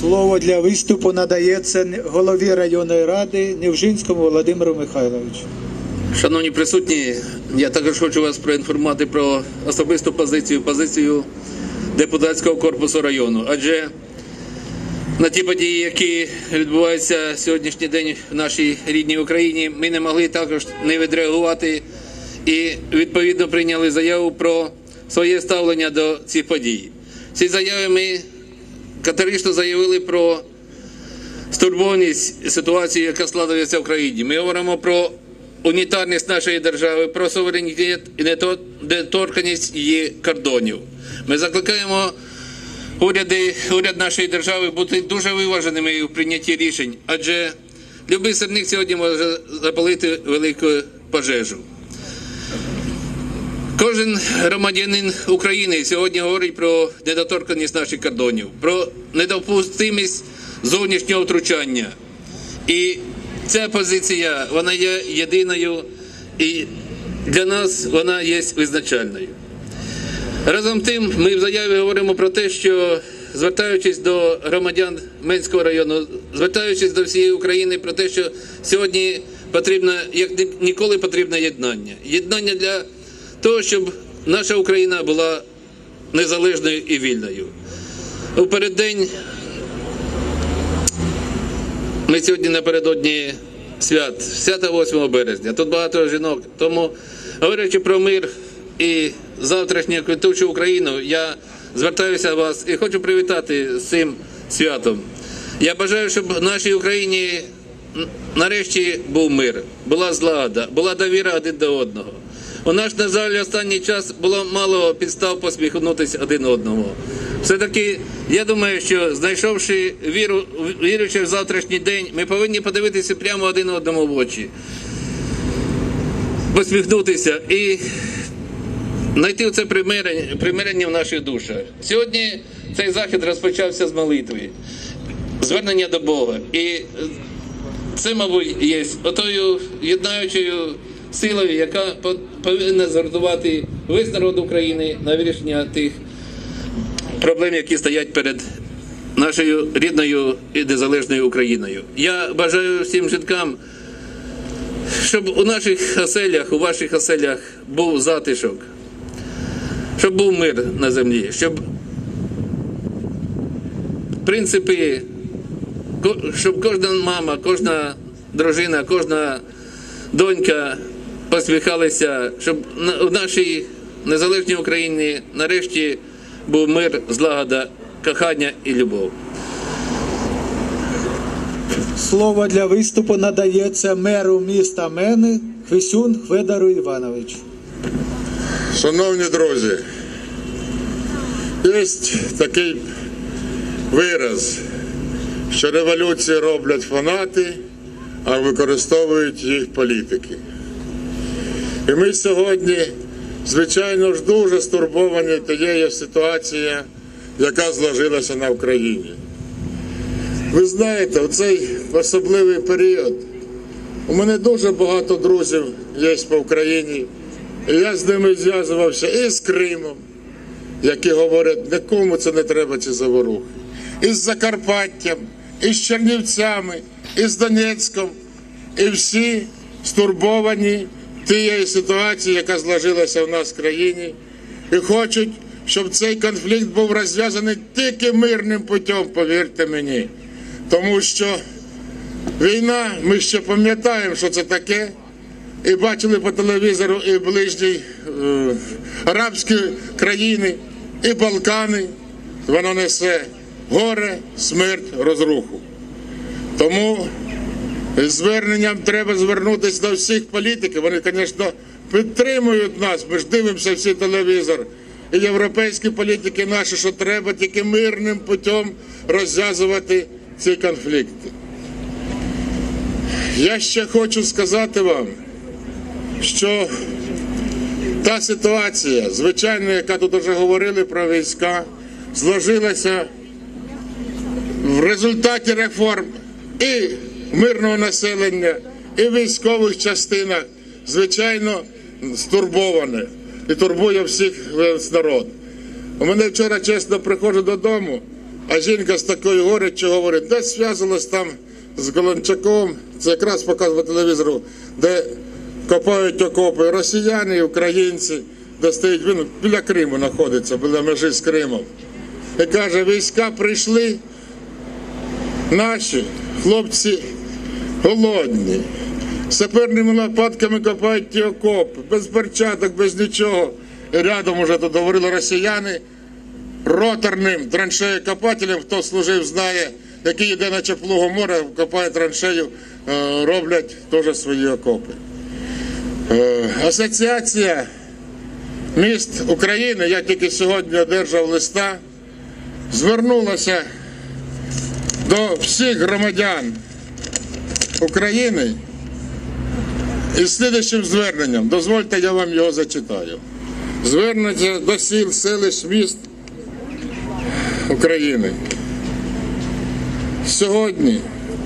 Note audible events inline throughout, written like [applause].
Слово для виступу надається голові районної ради Невжинському Володимиру Михайловичу. Шановні присутні, я також хочу вас проінформувати про особисту позицію, позицію депутатського корпусу району. Адже на ті події, які відбуваються сьогоднішній день в нашій рідній Україні, ми не могли також не відреагувати і відповідно прийняли заяву про своє ставлення до цих подій. Ці заяви ми категорично заявили про стурбованість ситуації, яка складається в країні. Ми говоримо про унітарність нашої держави, про суверенітет і недоторканість її кордонів. Ми закликаємо уряди, уряд нашої держави бути дуже виваженими у прийнятті рішень, адже любий сирник сьогодні може запалити велику пожежу. Кожен громадянин України сьогодні говорить про недоторканість наших кордонів, про недопустимість зовнішнього втручання. І ця позиція вона є єдиною, і для нас вона є визначальною. Разом тим, ми в заяві говоримо про те, що звертаючись до громадян Менського району, звертаючись до всієї України про те, що сьогодні потрібно, як ніколи потрібно єднання. Єднання для того, щоб наша Україна була незалежною і вільною. У переддень ми сьогодні напередодні свят, свята 8 березня. Тут багато жінок. Тому, говорячи про мир і завтрашню квітучу Україну, я звертаюся до вас і хочу привітати з цим святом. Я бажаю, щоб в нашій Україні нарешті був мир, була злагода, була довіра один до одного. У наш, на жаль, останній час було мало підстав посміхнутися один одному. Все-таки, я думаю, що знайшовши віру, віруючи в завтрашній день, ми повинні подивитися прямо один одному в очі, посміхнутися і знайти це примирення, примирення в наших душах. Сьогодні цей захід розпочався з молитви, звернення до Бога. І це, мабуть, є отою єднаючою силою, яка повинна згуртувати весь народ України на вирішення тих проблем, які стоять перед нашою рідною і незалежною Україною. Я бажаю всім жінкам, щоб у наших оселях, у ваших оселях був затишок, щоб був мир на землі, щоб принципи, щоб кожна мама, кожна дружина, кожна донька посміхалися, щоб у нашій незалежній Україні нарешті був мир, злагода, кохання і любов. Слово для виступу надається меру міста Мени Хвисюн Хведору Івановичу. Шановні друзі, є такий вираз, що революції роблять фанати, а використовують їх політики. І ми сьогодні, звичайно ж, дуже стурбовані тією ситуацією, яка зложилася на Україні. Ви знаєте, у цей особливий період у мене дуже багато друзів є по Україні, і я з ними зв'язувався і з Кримом, які говорять, нікому це не треба ці заворухи, і з Закарпаттям, і з Чернівцями, і з Донецьком, і всі стурбовані тієї ситуації, яка зложилася в нас в країні, і хочуть, щоб цей конфлікт був розв'язаний тільки мирним путем, повірте мені. Тому що війна, ми ще пам'ятаємо, що це таке, і бачили по телевізору і ближні е, арабські країни, і Балкани. Воно несе горе, смерть, розруху. Тому зверненням треба звернутися до всіх політиків. Вони, звісно, підтримують нас. Ми ж дивимося всі телевізор. І європейські політики наші, що треба тільки мирним путем розв'язувати ці конфлікти. Я ще хочу сказати вам, що та ситуація, звичайно, яка тут вже говорили про війська, зложилася в результаті реформ і мирного населення, і в військових частинах, звичайно, стурбоване і турбує всіх весь народ. У мене вчора чесно приходжу додому, А жінка з такою гореччю говорить, де зв'язалась там з Голончаком, це якраз показує телевізору, де копають окопи росіяни і українці, де стоїть він біля Криму знаходиться, біля межі з Кримом. І каже, війська прийшли, наші хлопці голодні. Саперними лопатками копають ті окопи, без перчаток, без нічого. І рядом уже тут говорили росіяни роторним траншеєкопателем, хто служив, знає, який йде на чаплугу моря, копає траншею, е, роблять теж свої окопи. Е, Асоціація міст України, я тільки сьогодні одержав листа, звернулася до всіх громадян України із слідчим зверненням. Дозвольте, я вам його зачитаю. Звернення до сіл, селищ, міст України. Сьогодні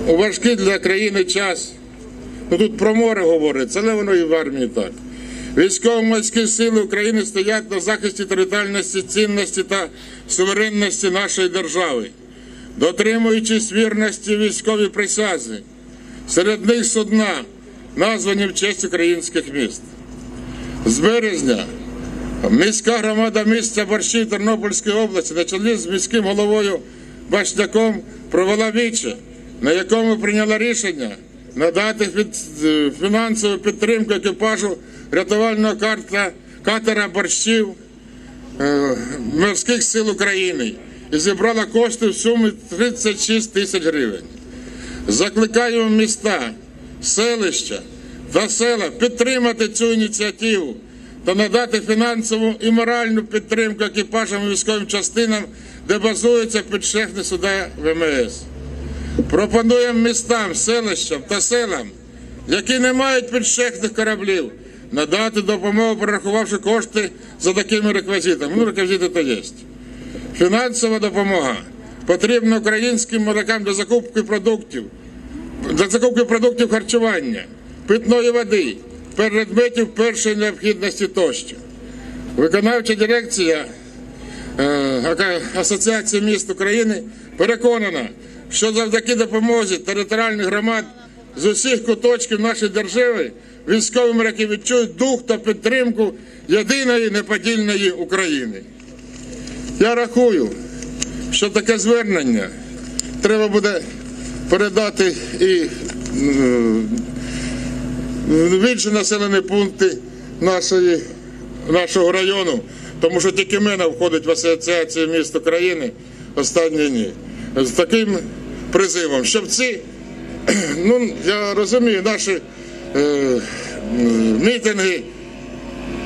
у важкий для країни час. Ну тут про море говориться, але воно і в армії так. Військово-морські сили України стоять на захисті територіальності, цінності та суверенності нашої держави, дотримуючись вірності військовій присязі. Серед них судна, названі в честь українських міст. З березня міська громада міста Борщів Тернопільської області на чолі з міським головою Башняком провела віче, на якому прийняла рішення надати е, фінансову підтримку екіпажу рятувального карта, катера борщів е, морських сил України і зібрала кошти в сумі 36 тисяч гривень. Закликаємо міста, селища та села підтримати цю ініціативу та надати фінансову і моральну підтримку екіпажам і військовим частинам, де базуються підшефні суда ВМС. Пропонуємо містам, селищам та селам, які не мають підшефних кораблів, надати допомогу, перерахувавши кошти за такими реквізитами. Ну, реквізити то є. Фінансова допомога потрібна українським морякам для закупки продуктів, для закупки продуктів харчування, питної води, предметів першої необхідності тощо. Виконавча дирекція е, Асоціації міст України переконана, що завдяки допомозі територіальних громад з усіх куточків нашої держави військові моряки відчують дух та підтримку єдиної неподільної України. Я рахую, що таке звернення треба буде передати і е, в інші населені пункти нашої, нашого району, тому що тільки мене входить в Асоціацію міст України останні дні. З таким призивом, щоб ці, [clears throat] ну я розумію, наші е, мітинги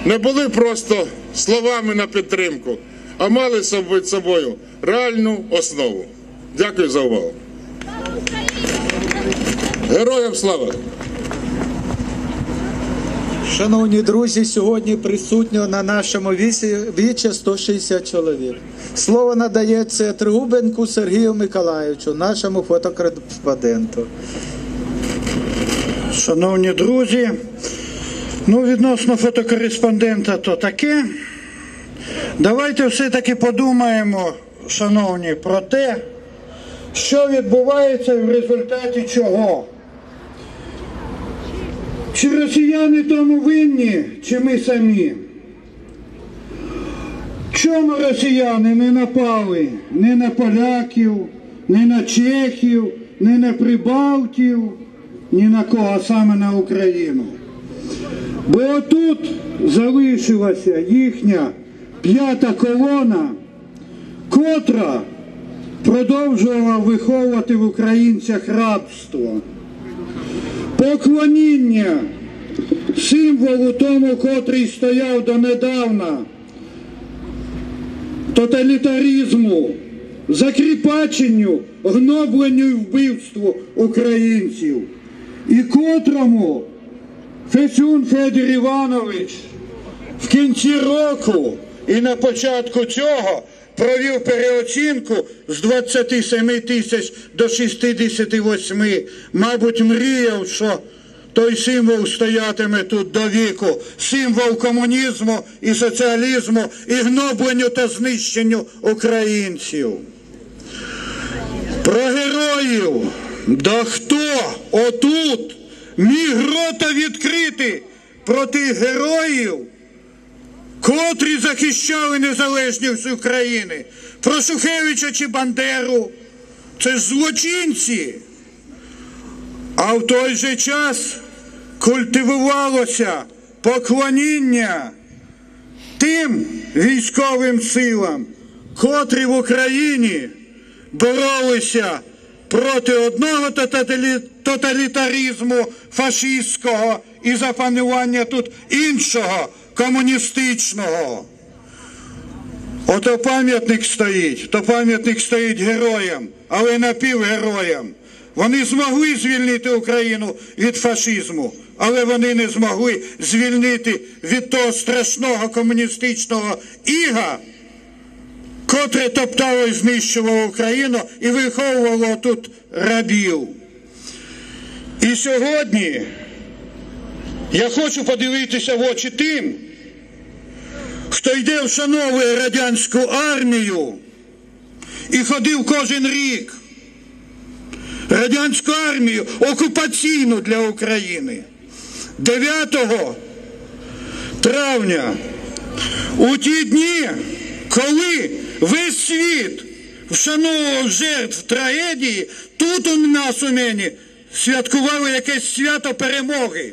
не були просто словами на підтримку, а мали собі- собою реальну основу. Дякую за увагу. Героям слава! Шановні друзі, сьогодні присутньо на нашому вісі віче 160 чоловік. Слово надається Тригубенку Сергію Миколаївичу, нашому фотокореспонденту. Шановні друзі, ну відносно фотокореспондента то таке. Давайте все-таки подумаємо, шановні, про те, що відбувається в результаті чого. Чи росіяни тому винні, чи ми самі? Чому росіяни не напали ні на поляків, ні на чехів, ні на прибалтів, ні на кого саме на Україну? Бо отут залишилася їхня п'ята колона, котра продовжувала виховувати в українцях рабство. Поклоніння символу тому, котрий стояв донедавна, тоталітаризму, закріпаченню, гнобленню і вбивству українців, і котрому Фесюн Федір Іванович в кінці року і на початку цього провів переоцінку з 27 тисяч до 68. Мабуть, мріяв, що той символ стоятиме тут до віку. Символ комунізму і соціалізму, і гнобленню та знищенню українців. Про героїв. Да хто отут міг рота відкрити проти героїв, котрі захищали незалежність України? Про Шухевича чи Бандеру? Це злочинці. А в той же час культивувалося поклоніння тим військовим силам, котрі в Україні боролися проти одного тоталітаризму фашистського і за панування тут іншого комуністичного. Ото пам'ятник стоїть, то пам'ятник стоїть героям, але напівгероям. Вони змогли звільнити Україну від фашизму, але вони не змогли звільнити від того страшного комуністичного іга, котре топтало і знищувало Україну і виховувало тут рабів. І сьогодні я хочу подивитися в очі тим, хто йде вшановує радянську армію і ходив кожен рік. Радянську армію окупаційну для України. 9 травня у ті дні, коли весь світ вшановував жертв трагедії, тут у нас у мені святкували якесь свято перемоги.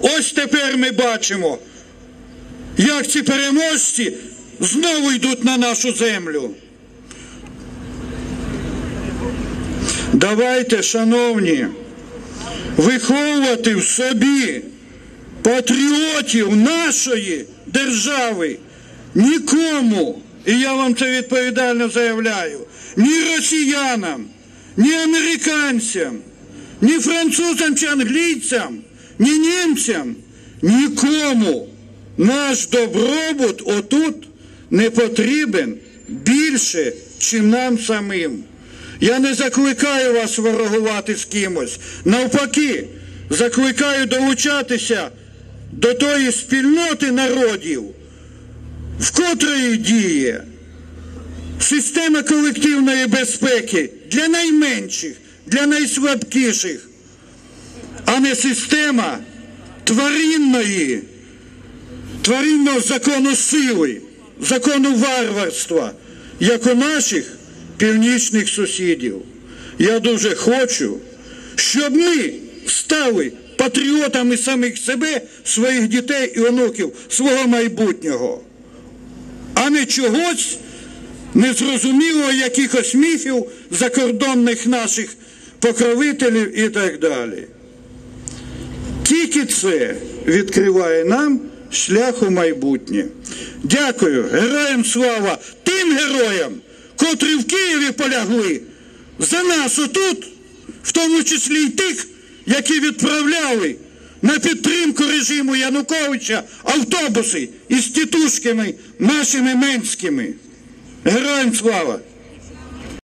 Ось тепер ми бачимо, як ці переможці знову йдуть на нашу землю. Давайте, шановні, виховувати в собі патріотів нашої держави нікому, і я вам це відповідально заявляю, ні росіянам, ні американцям, ні французам чи англійцям, ні німцям, нікому наш добробут отут не потрібен більше, чим нам самим. Я не закликаю вас ворогувати з кимось. Навпаки, закликаю долучатися до тої спільноти народів, в котрої діє система колективної безпеки для найменших, для найслабкіших, а не система тваринної, тваринного закону сили, закону варварства, як у наших північних сусідів. Я дуже хочу, щоб ми стали патріотами самих себе, своїх дітей і онуків, свого майбутнього, а не чогось незрозумілого якихось міфів закордонних наших покровителів і так далі. Тільки це відкриває нам шлях у майбутнє. Дякую, героям слава тим героям, котрі в Києві полягли за нас отут, в тому числі й тих, які відправляли на підтримку режиму Януковича автобуси із тітушками нашими менськими. Героям слава!